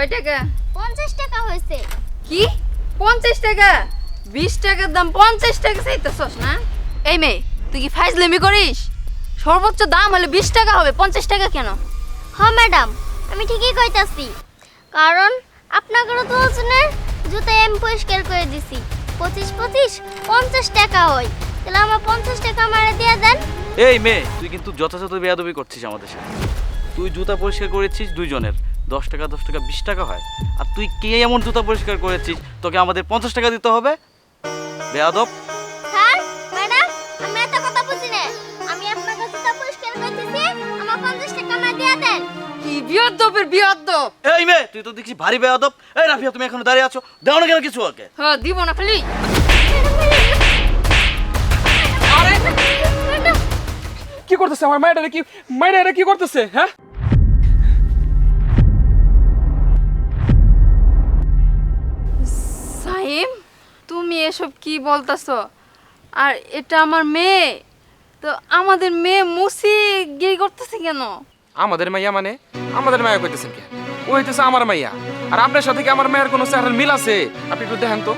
কয় টাকা? পঞ্চাশ টাকা হয়েছে। কি? পঞ্চাশ টাকা? বিশ টাকার দাম পঞ্চাশ টাকা চাইতেছস না? এই মেয়ে তুই কি ফাইজলেমি করিস? সর্বোচ্চ দাম হলে বিশ টাকা হবে পঞ্চাশ টাকা কেন? হ ম্যাডাম আমি ঠিকই কইতাছি। কারণ আপনাদেরও তো ওজনের জুতো আমি পরিষ্কার করে দিছি। পঁচিশ পঁচিশ পঞ্চাশ টাকা হয়। তাহলে আমার পঞ্চাশ টাকা আমারে দিয়ে দেন। এই মেয়ে তুই কিন্তু যথাযথ বেয়াদবি করছিস আমাদের সাথে। তুই জুতা পরিষ্কার করেছিস দুইজনের। দশ টাকা দশ টাকা বিশ টাকা হয়। আর তুই কে এমন জুতা পরিষ্কার করেছিস? তোকে আমাদের পঞ্চাশ টাকা দিতে হবে। বেয়াদব। স্যার ম্যাডাম আমি এত কথা বুঝি না। আমি আপনাকে জুতো পরিষ্কার করতেছি আমার পঞ্চাশ টাকা আমার দিয়ে দেন। কি এই মেয়ে তুই তো দেখছি ভারী বেয়াদব। এই রাফিয়া তুমি এখনও দাঁড়িয়ে আছো। দাও না কেন কিছু ওকে? হ্যাঁ দিব না খালি। ম্যাডাম কি করতেছে? আমার মায়েরা কি মায়েরা কি করতেছে হ্যাঁ? এসব কি বলতাছো? আর এটা আমার মেয়ে। তো আমাদের মেয়ে মুসি গিয়ে করতেছে কেন? আমাদের মাইয়া মানে? আমাদের মাইয়া কইতেছেন কে? ও হইতেছে আমার মাইয়া। আর আপনার সাথে কি আমার মায়ের কোনো চেহারার মিল আছে? আপনি একটু দেখেন তো।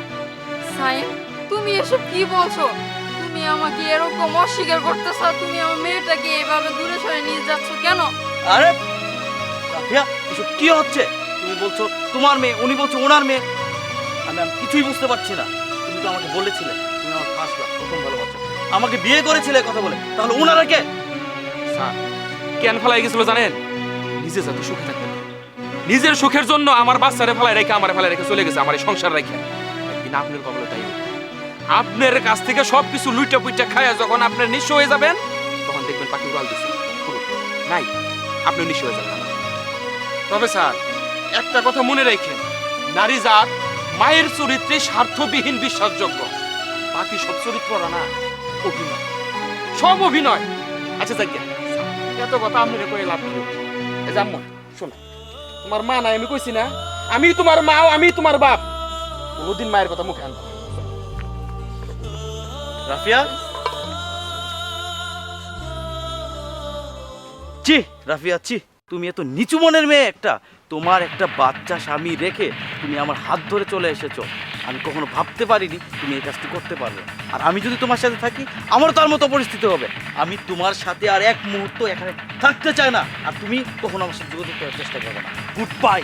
সাইম তুমি এসব কি বলছো? তুমি আমাকে এরকম অস্বীকার করতেছো তুমি আমার মেয়েটাকে এভাবে দূরে সরে নিয়ে যাচ্ছ কেন? আরে রাফিয়া এসব কি হচ্ছে? তুমি বলছো তোমার মেয়ে উনি বলছো ওনার মেয়ে। আমি কিছুই বুঝতে পারছি না। তো আমাকে বলেছিলে তুমি আমার ফার্স্ট লাভ প্রথম ভালোবাসা। আমাকে বিয়ে করেছিলে কথা বলে। তাহলে ওনারা কে? স্যার, কেন ফেলাই গেছিল জানেন? নিজে যাতে সুখে থাকতেন নিজের সুখের জন্য আমার বাচ্চারে ফেলাই রেখে, আমার ফেলাই রেখে চলে গেছে, আমার এই সংসার রেখে। একদিন আপনার কবলে তাই আপনার কাছ থেকে সব কিছু লুইটা পুইটা খায়া যখন আপনার নিঃস্ব হয়ে যাবেন, তখন দেখবেন পাখি উড়াল দিচ্ছে নাই আপনি নিঃস্ব হয়ে যাবেন। তবে স্যার, একটা কথা মনে রাখেন, নারী জাত মায়ের চরিত্রে স্বার্থবিহীন বিশ্বাসযোগ্য। বাকি সব চরিত্ররা না অভিনয়। সব অভিনয়। আচ্ছা যাক এত কথা আমি কয়ে লাভ কি? জাম্মা শোনো, তোমার মা নাই, আমি কইছি না, আমি তোমার মা আমি তোমার বাপ। কোনোদিন মায়ের কথা মুখে আনব রাফিয়া? চি রাফিয়া চি তুমি এত নিচু মনের মেয়ে একটা। তোমার একটা বাচ্চা স্বামী রেখে তুমি আমার হাত ধরে চলে এসেছ। আমি কখনো ভাবতে পারিনি তুমি এই কাজটি করতে পারবে। আর আমি যদি তোমার সাথে থাকি, আমারও তার মতো পরিস্থিতি হবে। আমি তোমার সাথে আর এক মুহূর্ত এখানে থাকতে চাই না। আর তুমি কখনো আমার সাথে যোগাযোগ করার চেষ্টা করবে না। Good bye